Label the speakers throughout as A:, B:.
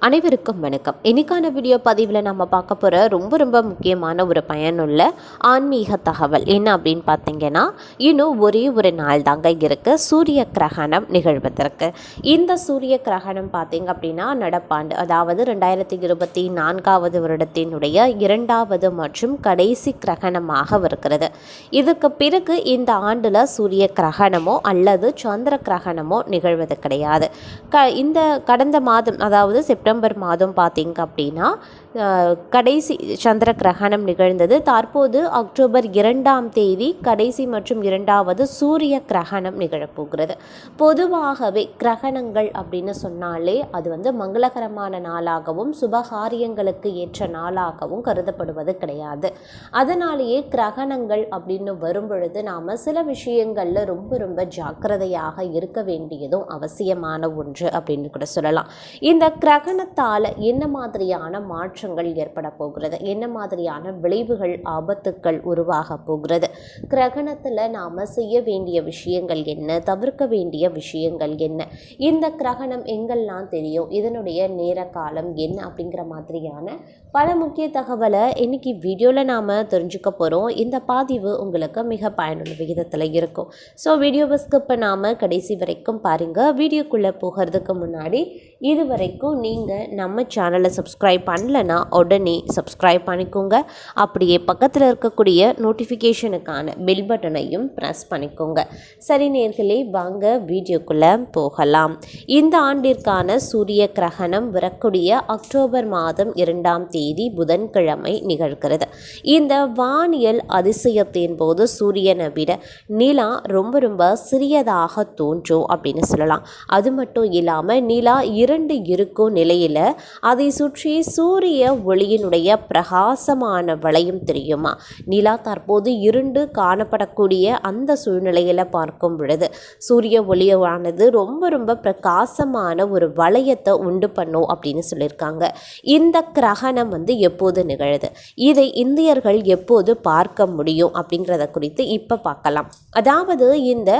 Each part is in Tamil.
A: அனைவருக்கும் வணக்கம். இன்னைக்கான வீடியோ பதிவில் நம்ம பார்க்க போகிற ரொம்ப ரொம்ப முக்கியமான ஒரு பயனுள்ள ஆன்மீக தகவல் என்ன அப்படின்னு பார்த்தீங்கன்னா இன்னும் ஒரே ஒரு நாள் தாங்க இருக்குது சூரிய கிரகணம் நிகழ்வதற்கு. இந்த சூரிய கிரகணம் பார்த்தீங்க அப்படின்னா நடப்பாண்டு அதாவது ரெண்டாயிரத்தி இருபத்தி நான்காவது வருடத்தினுடைய இரண்டாவது மற்றும் கடைசி கிரகணமாக இருக்கிறது. இதுக்கு பிறகு இந்த ஆண்டில் சூரிய கிரகணமோ அல்லது சந்திர கிரகணமோ நிகழ்வது கிடையாது. க இந்த கடந்த மாதம் அதாவது செப்டம்பர் செப்டம்பர் மாதம் பார்த்திங்க அப்படின்னா கடைசி சந்திர கிரகணம் நிகழ்ந்தது. தற்போது அக்டோபர் இரண்டாம் தேதி கடைசி மற்றும் இரண்டாவது சூரிய கிரகணம் நிகழப்போகிறது. பொதுவாகவே கிரகணங்கள் அப்படின்னு சொன்னாலே அது வந்து மங்களகரமான நாளாகவும் சுபகாரியங்களுக்கு ஏற்ற நாளாகவும் கருதப்படுவது கிடையாது. அதனாலேயே கிரகணங்கள் அப்படின்னு வரும்பொழுது நாம் சில விஷயங்களில் ரொம்ப ரொம்ப ஜாக்கிரதையாக இருக்க வேண்டியதும் அவசியமான ஒன்று அப்படின்னு கூட சொல்லலாம். இந்த கிரகணத்தால் என்ன மாதிரியான மாற்றங்கள் ஏற்பட போகிறது. என்ன மாதிரியான விளைவுகள் ஆபத்துக்கள் உருவாக போகிறது? கிரகணத்தில் நாம் செய்ய வேண்டிய விஷயங்கள் என்ன? தவிர்க்க வேண்டிய விஷயங்கள் என்ன? இந்த கிரகணம் எங்கெல்லாம் தெரியும்? இதனுடைய நேர காலம் என்ன? அப்படிங்கிற மாதிரியான பல முக்கிய தகவலை இன்னைக்கு வீடியோவில் நாம் தெரிஞ்சுக்க போகிறோம் இந்த பதிவு உங்களுக்கு மிக பயனுள்ள விகிதத்தில் இருக்கும். ஸோ வீடியோவை ஸ்கிப் பண்ணாமல் கடைசி வரைக்கும் பாருங்கள் வீடியோக்குள்ளே போகிறதுக்கு முன்னாடி இது வரைக்கும் நீங்கள் நம்ம சேனலை சப்ஸ்கிரைப் பண்ணலன்னா உடனே சப்ஸ்கிரைப் பண்ணிக்கோங்க. அப்படியே பக்கத்தில் இருக்கக்கூடிய நோட்டிஃபிகேஷனுக்கான பெல் பட்டனையும் ப்ரெஸ் பண்ணிக்கோங்க. சரி நேர்களே வாங்க வீடியோக்குள்ளே போகலாம். இந்த ஆண்டிற்கான சூரிய கிரகணம் வரக்கூடிய அக்டோபர் மாதம் இரண்டாம் தேதி புதன்கிழமை நிகழ்கிறது. இந்த வானியல் அதிசயத்தின் போது சூரியனை விட நிலா ரொம்ப ரொம்ப சிறியதாக தோன்றும் அப்படின்னு சொல்லலாம். அது மட்டும் இல்லாமல் நிலா இரண்டு இருக்கும் நிலையில் அதை சுற்றி சூரிய ஒளியினுடைய பிரகாசமான வளையம் தெரியுமா? நிலா தற்போது இருண்டு காணப்படக்கூடிய அந்த சூழ்நிலையில் பார்க்கும் பொழுது சூரிய ஒளியானது ரொம்ப ரொம்ப பிரகாசமான ஒரு வளையத்தை உண்டு பண்ணும் அப்படின்னு சொல்லியிருக்காங்க. இந்த கிரகணம் வந்து எப்போது நிகழுது? இதை இந்தியர்கள் எப்போது பார்க்க முடியும் அப்படிங்கிறத குறித்து இப்போ பார்க்கலாம். அதாவது இந்த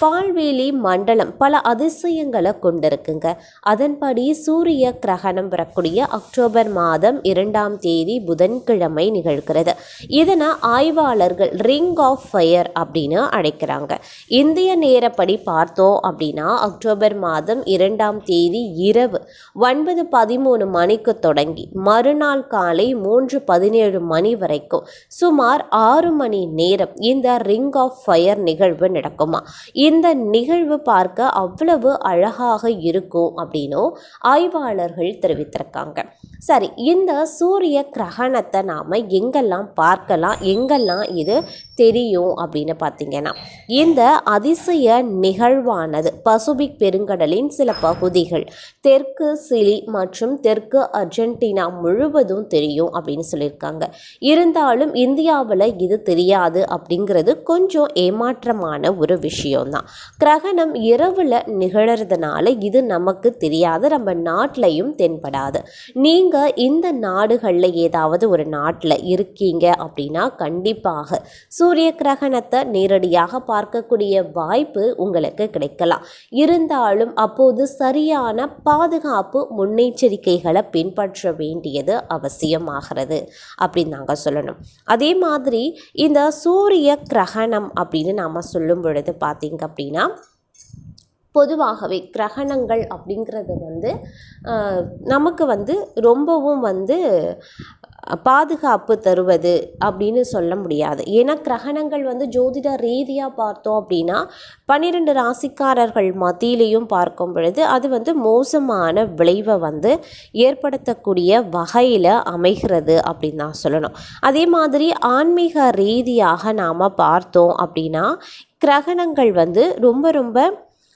A: பால்வேலி மண்டலம் பல அதிசயங்களை கொண்டிருக்குங்க. அதன்படி சூரிய கிரகணம் வரக்கூடிய அக்டோபர் மாதம் மாதம் இரண்டாம் தேதி புதன்கிழமை நிகழ்கிறது. இதனை ஆய்வாளர்கள் ரிங் ஆஃப் ஃபயர் அப்படின்னு அழைக்கிறாங்க. இந்திய நேரப்படி பார்த்தோம் அப்படின்னா அக்டோபர் மாதம் இரண்டாம் தேதி இரவு ஒன்பது பதிமூணு மணிக்கு தொடங்கி மறுநாள் காலை மூன்று பதினேழு மணி வரைக்கும் சுமார் ஆறு மணி நேரம் இந்த ரிங் ஆஃப் ஃபயர் நிகழ்வு நடக்குமா? இந்த நிகழ்வு பார்க்க அவ்வளவு அழகாக இருக்கும் அப்படின்னும் ஆய்வாளர்கள் தெரிவித்திருக்காங்க. சரி இந்த இந்த சூரிய கிரகணத்தை நாம் எங்கெல்லாம் பார்க்கலாம் எங்கெல்லாம் இது தெரியும் அப்படின்னு பார்த்தீங்கன்னா இந்த அதிசய நிகழ்வானது பசுபிக் பெருங்கடலின் சில பகுதிகள் தெற்கு சிலி மற்றும் தெற்கு அர்ஜென்டினா முழுவதும் தெரியும் அப்படின்னு சொல்லியிருக்காங்க. இருந்தாலும் இந்தியாவில் இது தெரியாது அப்படிங்கிறது கொஞ்சம் ஏமாற்றமான ஒரு விஷயம்தான். கிரகணம் இரவில் நிகழறதுனால இது நமக்கு தெரியாது நம்ம நாட்டிலையும் தென்படாது. நீங்கள் இந்த நாடுகளில் ஏதாவது ஒரு நாட்டில் இருக்கீங்க அப்படின்னா கண்டிப்பாக சூரிய சூரிய கிரகணத்தை நேரடியாக பார்க்கக்கூடிய வாய்ப்பு உங்களுக்கு கிடைக்கலாம். இருந்தாலும் அப்போது சரியான பாதுகாப்பு முன்னெச்சரிக்கைகளை பின்பற்ற வேண்டியது அவசியமாகிறது. அப்படின்னு நாங்கள் சொல்லணும். அதே மாதிரி இந்த சூரிய கிரகணம் அப்படின்னு நாம் சொல்லும் பொழுது பார்த்தீங்க அப்படின்னா பொதுவாகவே கிரகணங்கள் அப்படிங்கிறது வந்து நமக்கு வந்து ரொம்பவும் வந்து பாதுகாப்பு தருவது அப்படின்னு சொல்ல முடியாது. ஏன்னா கிரகணங்கள் வந்து ஜோதிட ரீதியாக பார்த்தோம் அப்படின்னா பன்னிரெண்டு ராசிக்காரர்கள் மத்தியிலையும் பார்க்கும் பொழுது அது வந்து மோசமான விளைவை வந்து ஏற்படுத்தக்கூடிய வகையில் அமைகிறது அப்படின்னு தான் சொல்லணும். அதே மாதிரி ஆன்மீக ரீதியாக நாம் பார்த்தோம் அப்படின்னா கிரகணங்கள் வந்து ரொம்ப ரொம்ப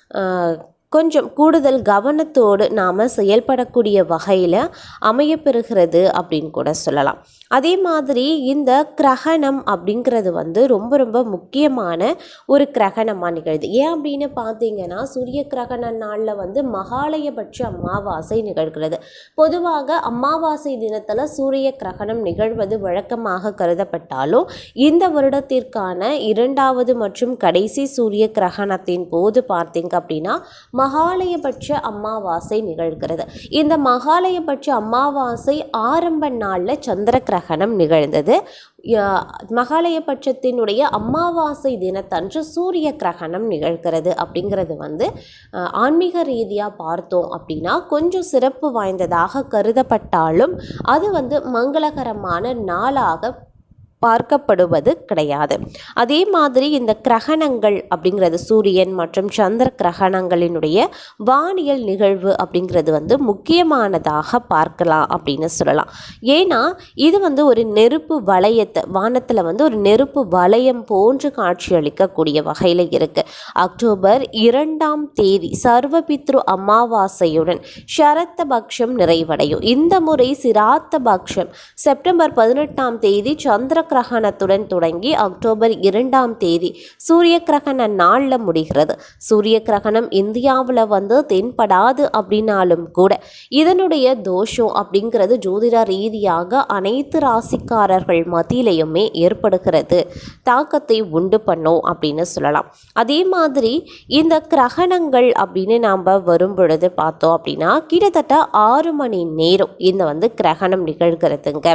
A: 嗯 கொஞ்சம் கூடுதல் கவனத்தோடு நாம் செயல்படக்கூடிய வகையில் அமையப்பெறுகிறது அப்படின்னு கூட சொல்லலாம். அதே மாதிரி இந்த கிரகணம் அப்படிங்கிறது வந்து ரொம்ப ரொம்ப முக்கியமான ஒரு கிரகணமாக நிகழ்து. ஏன் அப்படின்னு பார்த்தீங்கன்னா சூரிய கிரகண நாளில் வந்து மகாலயபட்ச அமாவாசை நிகழ்கிறது. பொதுவாக அமாவாசை தினத்தில் சூரிய கிரகணம் நிகழ்வது வழக்கமாக கருதப்பட்டாலும் இந்த வருடத்திற்கான இரண்டாவது மற்றும் கடைசி சூரிய கிரகணத்தின் போது பார்த்தீங்க அப்படின்னா மகாலயபட்ச அமாவாசை நிகழ்கிறது. இந்த மகாலயபட்ச அமாவாசை ஆரம்ப நாளில் சந்திர கிரகணம் நிகழ்ந்தது மகாலயபட்சத்தினுடைய அமாவாசை தினத்தன்று சூரிய கிரகணம் நிகழ்கிறது அப்படிங்கிறது வந்து ஆன்மீக ரீதியாக பார்த்தோம் அப்படின்னா கொஞ்சம் சிறப்பு வாய்ந்ததாக கருதப்பட்டாலும் அது வந்து மங்களகரமான நாளாக பார்க்கப்படுவது கிடையாது. அதே மாதிரி இந்த கிரகணங்கள் அப்படிங்கிறது சூரியன் மற்றும் சந்திர கிரகணங்களினுடைய வானியல் நிகழ்வு அப்படிங்கிறது வந்து முக்கியமானதாக பார்க்கலாம் அப்படின்னு சொல்லலாம். ஏன்னா இது வந்து ஒரு நெருப்பு வளையத்தை வானத்தில் வந்து ஒரு நெருப்பு வளையம் போன்று காட்சியளிக்கக்கூடிய வகையில் இருக்குது அக்டோபர் இரண்டாம் தேதி சர்வபித்ரு அமாவாசையுடன் ஷரத்த பக்ஷம் நிறைவடையும். இந்த முறை சிராத்த பக்ஷம் செப்டம்பர் பதினெட்டாம் தேதி சந்திர கிரகணத்துடன் தொடங்கி அக்டோபர் இரண்டாம் தேதி சூரிய கிரகண நாளில் முடிகிறது. சூரிய கிரகணம் இந்தியாவில் வந்து தென்படாது அப்படின்னாலும் கூட இதனுடைய தோஷம் அப்படிங்கிறது ஜோதிட ரீதியாக அனைத்து ராசிக்காரர்கள் மத்தியிலையுமே ஏற்படுகிறது. தாக்கத்தை உண்டு பண்ணும் அப்படின்னு சொல்லலாம். அதே மாதிரி இந்த கிரகணங்கள் அப்படின்னு நாம் வரும் பொழுது பார்த்தோம் அப்படின்னா கிட்டத்தட்ட ஆறு மணி நேரம் இந்த வந்து கிரகணம் நிகழ்கிறதுங்க.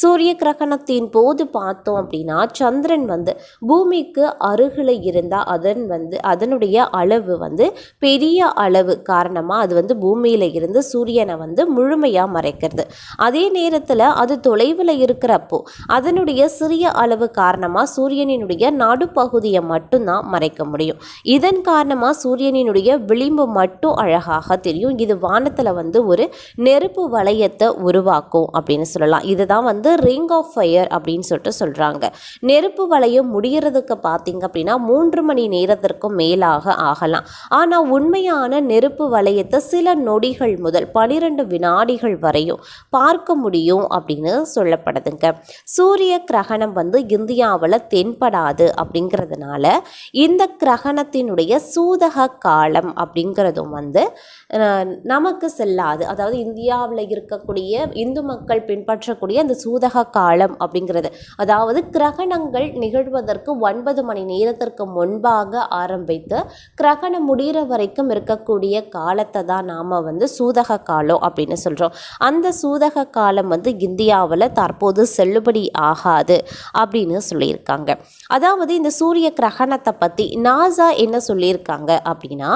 A: சூரிய கிரகணத்தின் போது பார்த்தோம் அப்படின்னா சந்திரன் வந்து பூமிக்கு அருகில் இருந்தால் அதன் வந்து அதனுடைய அளவு வந்து பெரிய அளவு காரணமாக அது வந்து பூமியில் இருந்து சூரியனை வந்து முழுமையாக மறைக்கிறது. அதே நேரத்தில் அது தொலைவில் இருக்கிறப்போ அதனுடைய சிறிய அளவு காரணமாக சூரியனினுடைய நடுப்பகுதியை மட்டும்தான் மறைக்க முடியும். இதன் காரணமாக சூரியனினுடைய விளிம்பு மட்டும் அழகாக தெரியும். இது வானத்தில் வந்து ஒரு நெருப்பு வளையத்தை உருவாக்கும் அப்படின்னு சொல்லலாம். இதுதான் வந்து ரிங் ஆஃப் ஃபயர் அப்படின்னு சொல்லிட்டு சொல்கிறாங்க நெருப்பு வளையம் முடிகிறதுக்கு பார்த்தீங்க அப்படின்னா மூன்று மணி நேரத்திற்கும் மேலாக ஆகலாம். ஆனால் உண்மையான நெருப்பு வளையத்தை சில நொடிகள் முதல் பனிரெண்டு வினாடிகள் வரையும் பார்க்க முடியும் அப்படின்னு சொல்லப்படுதுங்க. சூரிய கிரகணம் வந்து இந்தியாவில் தென்படாது அப்படிங்கிறதுனால இந்த கிரகணத்தினுடைய சூதக காலம் அப்படிங்கிறதும் வந்து நமக்கு செல்லாது. அதாவது இந்தியாவில் இருக்கக்கூடிய இந்து மக்கள் பின்பற்றக்கூடிய அந்த சூதக காலம் அப்படிங்கிறது. அதாவது கிரகணங்கள் நிகழ்வதற்கு ஒன்பது மணி நேரத்திற்கு முன்பாக ஆரம்பித்து கிரகணம் முடிகிற வரைக்கும் இருக்கக்கூடிய காலத்தை தான் நாம் வந்து சூதக காலம் அப்படின்னு சொல்கிறோம் அந்த சூதக காலம் வந்து இந்தியாவில் தற்போது செல்லுபடி ஆகாது அப்படின்னு சொல்லியிருக்காங்க. அதாவது இந்த சூரிய கிரகணத்தை பற்றி நாசா என்ன சொல்லியிருக்காங்க அப்படின்னா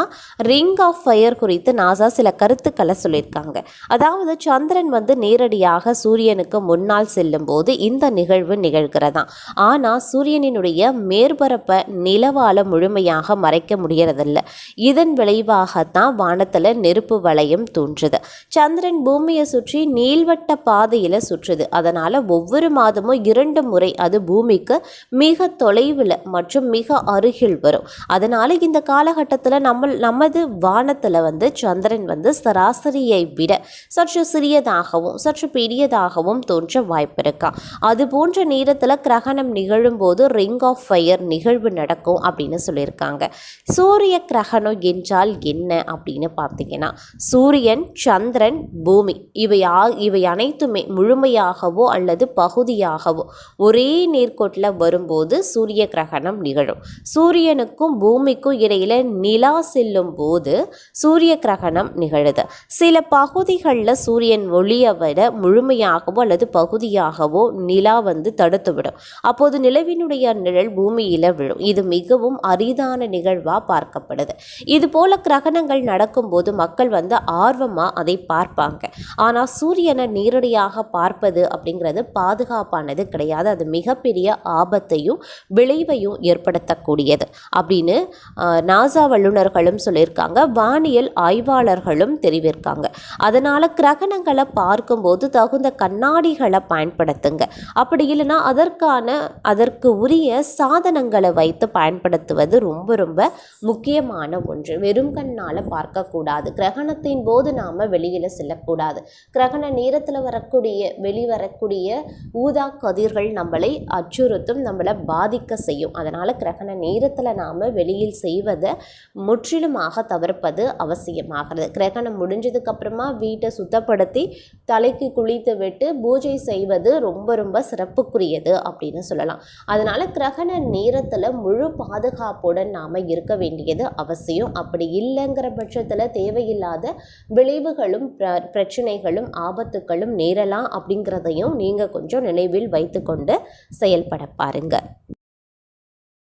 A: ரிங் ஆஃப் ஃபயர் குறித்து நாசா சில கருத்துக்களை சொல்லியிருக்காங்க. அதாவது சந்திரன் வந்து நேரடியாக சூரியனுக்கு முன்னால் செல்லும் போது இந்த நிகழ்வு நிகழ்கிறதாம் ஆனால் சூரியனினுடைய மேற்பரப்பை நிலவால முழுமையாக மறைக்க முடியறதில்ல. இதன் விளைவாகத்தான் வானத்தில் நெருப்பு வளையம் தோன்றுது. சந்திரன் பூமியை சுற்றி நீள்வட்ட பாதையில் சுற்றுது. அதனால் ஒவ்வொரு மாதமும் இரண்டு முறை அது பூமிக்கு மிக தொலைவில் மற்றும் மிக அருகில் வரும். அதனால் இந்த காலகட்டத்தில் நம்ம நமது வானத்தில் வந்து சந்திரன் வந்து சராசரியை விட சற்று சிறியதாகவும் சற்று பெரியதாகவும் தோன்ற வாய்ப்பு இருக்கா அது போன்ற நேரத்தில் கிரகணம் நிகழும் போது ரிங் ஆஃப் ஃபயர் நிகழ்வு நடக்கும் அப்படின்னு சொல்லியிருக்காங்க. சூரிய கிரகணம் என்றால் என்ன அப்படின்னு பார்த்தீங்கன்னா சூரியன் சந்திரன் பூமி இவை இவை அனைத்துமே முழுமையாகவோ அல்லது பகுதியாகவோ ஒரே நேர்கோட்டில் வரும்போது சூரிய கிரகணம் நிகழும். சூரியனுக்கும் பூமிக்கும் இடையில நிலா செல்லும் போது சூரிய கிரகணம் நிகழுது. சில பகுதிகளில் சூரியன் ஒளியை விட முழுமையாகவோ அல்லது பகுதியாகவோ நிலா வந்து தடுத்துவிடும். அப்போது நிலவினுடைய நிழல் பூமியில் விழும். இது மிகவும் அரிதான நிகழ்வாக பார்க்கப்படுது. இது போல கிரகணங்கள் நடக்கும்போது மக்கள் வந்து ஆர்வமாக அதை பார்ப்பாங்க. ஆனால் சூரியனை நேரடியாக பார்ப்பது அப்படிங்கிறது பாதுகாப்பானது கிடையாது. அது மிகப்பெரிய ஆபத்தையும் விளைவையும் ஏற்படுத்தக்கூடியது. அப்படின்னு நாசா வல்லுநர்களும் சொல்லியிருக்காங்க. வானியல் ஆய்வு ஆய்வாளர்களும் தெரிவிருக்காங்க. அதனால் கிரகணங்களை பார்க்கும்போது தகுந்த கண்ணாடிகளை பயன்படுத்துங்க. அப்படி இல்லைன்னா அதற்கான அதற்கு உரிய சாதனங்களை வைத்து பயன்படுத்துவது ரொம்ப ரொம்ப முக்கியமான ஒன்று. வெறும் கண்ணால் பார்க்கக்கூடாது. கிரகணத்தின் போது நாம் வெளியில் செல்லக்கூடாது. கிரகண நேரத்தில் வரக்கூடிய வெளிவரக்கூடிய ஊதா கதிர்கள் நம்மளை அச்சுறுத்தும் நம்மளை பாதிக்க செய்யும். அதனால் கிரகண நேரத்தில் நாம் வெளியில் செய்வதை முற்றிலுமாக தவிர்ப்பது அவசியமாக ஆகிறது. கிரகணம் முடிஞ்சதுக்கப்புறமா வீட்டை சுத்தப்படுத்தி தலைக்கு குளித்து விட்டு பூஜை செய்வது ரொம்ப ரொம்ப சிறப்புக்குரியது அப்படின்னு சொல்லலாம். அதனால் கிரகண நேரத்தில் முழு பாதுகாப்புடன் நாம் இருக்க வேண்டியது அவசியம். அப்படி இல்லைங்கிற பட்சத்தில் தேவையில்லாத விளைவுகளும் பிரச்சனைகளும் ஆபத்துக்களும் நேரலாம் அப்படிங்கிறதையும் நீங்கள் கொஞ்சம் நினைவில் வைத்துக்கொண்டு செயல்பட பாருங்கள்